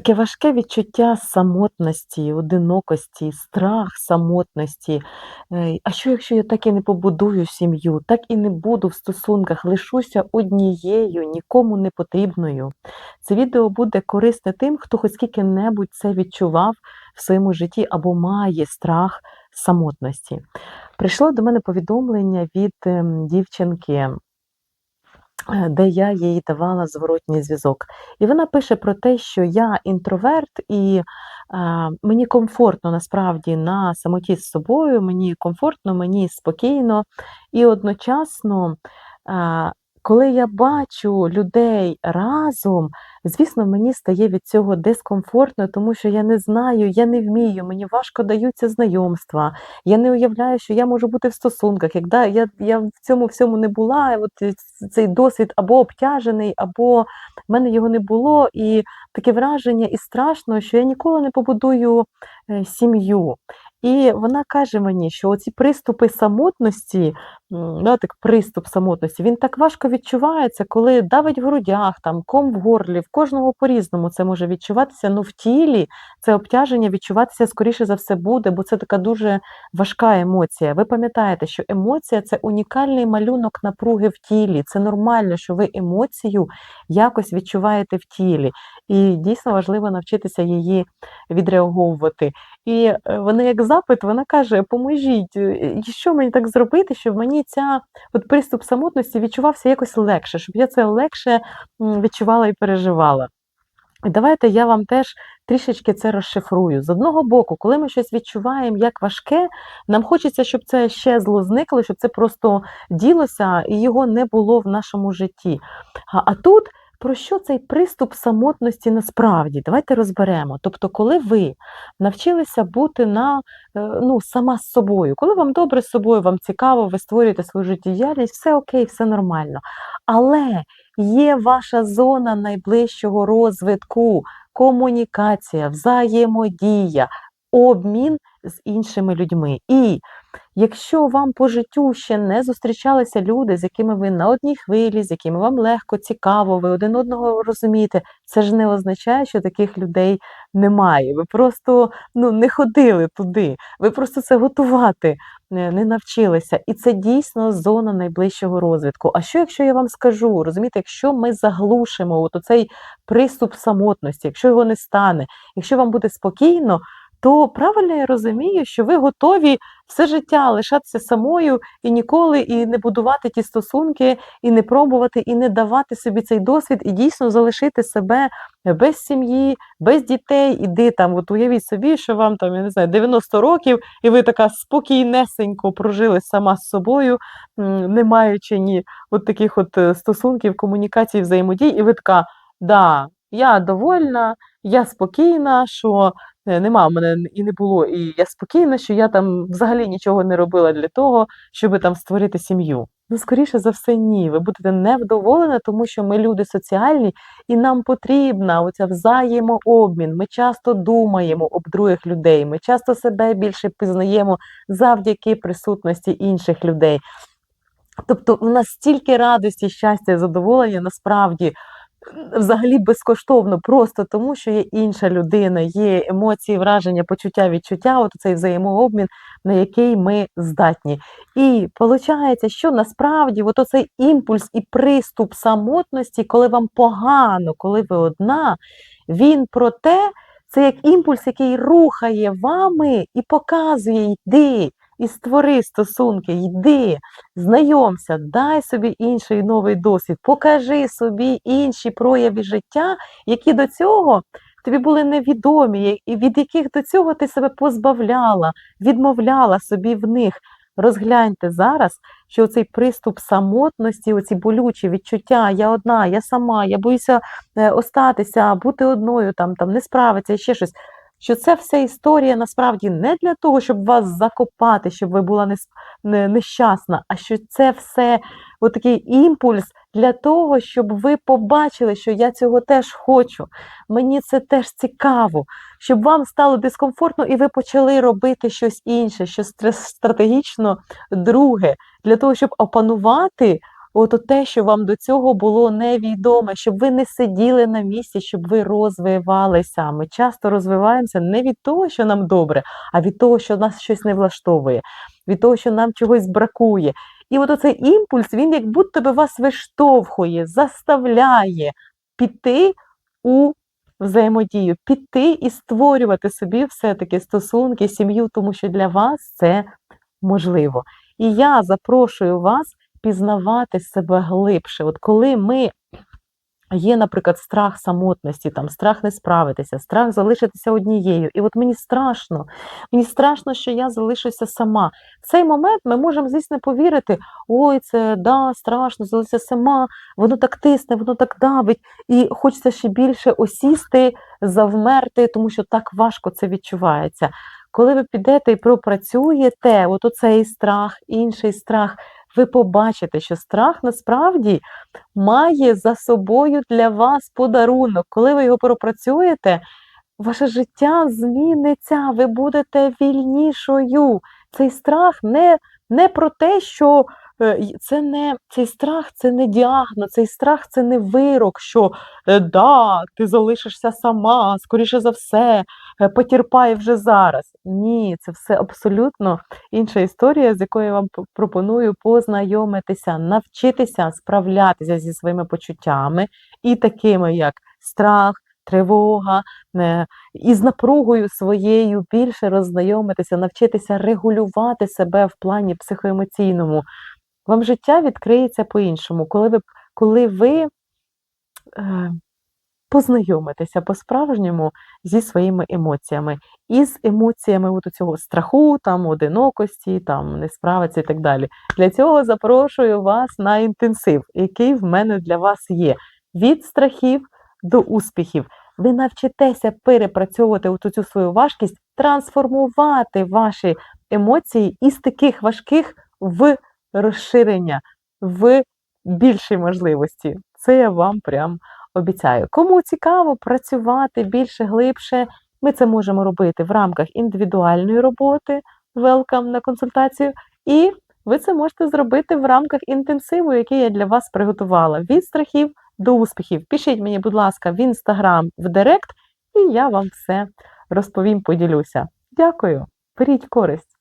Таке важке відчуття самотності, одинокості, страх самотності. Е, а що, якщо я так і не побудую сім'ю, так і не буду в стосунках, лишуся однією, нікому не потрібною. Це відео буде корисне тим, хто хоч скільки-небудь це відчував в своєму житті або має страх самотності. Прийшло до мене повідомлення від ем, дівчинки. Е, де я їй давала зворотній зв'язок. І вона пише про те, що я інтроверт, і а, мені комфортно насправді на самоті з собою, мені комфортно, мені спокійно. І одночасно а, коли я бачу людей разом, звісно, мені стає від цього дискомфортно, тому що я не знаю, я не вмію, мені важко даються знайомства. Я не уявляю, що я можу бути в стосунках. Як да, я я в цьому всьому не була, от цей досвід або обтяжений, або в мене його не було. І таке враження і страшно, що я ніколи не побудую е, сім'ю. І вона каже мені, що оці приступи самотності, да, так приступ самотності, він так важко відчувається, коли давить в грудях, там, ком в горлі, в кожного по-різному це може відчуватися, ну в тілі це обтяження відчуватися, скоріше за все, буде, бо це така дуже важка емоція. Ви пам'ятаєте, що емоція це унікальний малюнок напруги в тілі. Це нормально, що ви емоцію якось відчуваєте в тілі. І дійсно важливо навчитися її відреаговувати. І е, вони, як запит, вона каже: Поможіть, е, що мені так зробити, щоб мені ця от приступ самотності відчувався якось легше, щоб я це легше відчувала і переживала. І давайте я вам теж трішечки це розшифрую. З одного боку, коли ми щось відчуваємо як важке, нам хочеться, щоб це щезло зникло, щоб це просто ділося і його не було в нашому житті. А, а тут про що цей приступ самотності насправді? Давайте розберемо. Тобто, коли ви навчилися бути на е, ну, сама з собою, коли вам добре з собою, вам цікаво, ви створюєте свою життєдіяльність, все окей, все нормально. Але є ваша зона найближчого розвитку, комунікація, взаємодія, обмін з іншими людьми. І Якщо вам по життю ще не зустрічалися люди, з якими ви на одній хвилі, з якими вам легко, цікаво, ви один одного розумієте, це ж не означає, що таких людей немає. Ви просто ну, не ходили туди, ви просто це готувати е, не навчилися. І це дійсно зона найближчого розвитку. А що, якщо я вам скажу, розумієте, якщо ми заглушимо от оцей приступ самотності, якщо його не стане, якщо вам буде спокійно, то правильно я розумію, що ви готові все життя лишатися самою і ніколи і не будувати ті стосунки, і не пробувати, і не давати собі цей досвід, і дійсно залишити себе без сім'ї, без дітей. Іди там, от уявіть собі, що вам там, я не знаю, 90 років, і ви така спокійнесенько прожили сама з собою, не маючи ні от таких от е, стосунків, комунікацій, взаємодій, і ви така, да, я довольна, я спокійна, що Е, нема в мене і не було. І я спокійна, що я там взагалі нічого не робила для того, щоб там створити сім'ю. Ну, скоріше за все, ні. Ви будете невдоволені, тому що ми люди соціальні, і нам потрібна оця взаємообмін. Ми часто думаємо об других людей, ми часто себе більше пізнаємо завдяки присутності інших людей. Тобто, у нас стільки радості, щастя задоволення насправді взагалі безкоштовно, просто тому, що є інша людина, є емоції, враження, почуття, відчуття, от цей взаємообмін, на який ми здатні. І виходить, що насправді от оцей імпульс і приступ самотності, коли вам погано, коли ви одна, він про те, це як імпульс, який рухає вами і показує, йди і створи стосунки, йди, знайомся, дай собі інший новий досвід, покажи собі інші прояви життя, які до цього тобі були невідомі, і від яких до цього ти себе позбавляла, відмовляла собі в них. Розгляньте зараз, що цей приступ самотності, оці болючі відчуття, я одна, я сама, я боюся е, остатися, бути одною, там, там не справитися, ще щось що це вся історія насправді не для того, щоб вас закопати, щоб ви була нещасна, а що це все такий імпульс для того, щоб ви побачили, що я цього теж хочу. Мені це теж цікаво, щоб вам стало дискомфортно, і ви почали робити щось інше, щось стратегічно друге, для того, щоб опанувати от те, що вам до цього було невідоме, щоб ви не сиділи на місці, щоб ви розвивалися. Ми часто розвиваємося не від того, що нам добре, а від того, що нас щось не влаштовує, від того, що нам чогось бракує. І от оцей імпульс, він як будто би вас виштовхує, заставляє піти у взаємодію, піти і створювати собі все-таки стосунки, сім'ю, тому що для вас це можливо. І я запрошую вас пізнавати себе глибше. От коли ми є, наприклад, страх самотності, там страх не справитися, страх залишитися однією. І от мені страшно, мені страшно, що я залишуся сама. В цей момент ми можемо, звісно, повірити: ой, це да, страшно, залишитися сама, воно так тисне, воно так давить, і хочеться ще більше осісти, завмерти, тому що так важко це відчувається. Коли ви підете і пропрацюєте, от оцей страх, інший страх, ви побачите, що страх насправді має за собою для вас подарунок. Коли ви його пропрацюєте, ваше життя зміниться, ви будете вільнішою. Цей страх не, не про те, що це не цей страх це не діагноз, цей страх це не вирок, що е, да, ти залишишся сама, скоріше за все, е, потерпай вже зараз. Ні, це все абсолютно інша історія, з якою я вам пропоную познайомитися, навчитися справлятися зі своїми почуттями, і такими як страх, тривога, е, і з напругою своєю більше роззнайомитися, навчитися регулювати себе в плані психоемоційному. Вам життя відкриється по-іншому, коли ви, коли ви е, познайомитеся по-справжньому зі своїми емоціями. І з емоціями от цього страху, там, одинокості, там, не справиться і так далі. Для цього запрошую вас на інтенсив, який в мене для вас є. Від страхів до успіхів. Ви навчитеся перепрацьовувати от цю свою важкість, трансформувати ваші емоції із таких важких в розширення, в більші можливості. Це я вам прям обіцяю. Кому цікаво працювати більше, глибше, ми це можемо робити в рамках індивідуальної роботи, welcome на консультацію, і ви це можете зробити в рамках інтенсиву, який я для вас приготувала. Від страхів до успіхів. Пишіть мені, будь ласка, в інстаграм, в Директ, і я вам все розповім, поділюся. Дякую, беріть користь.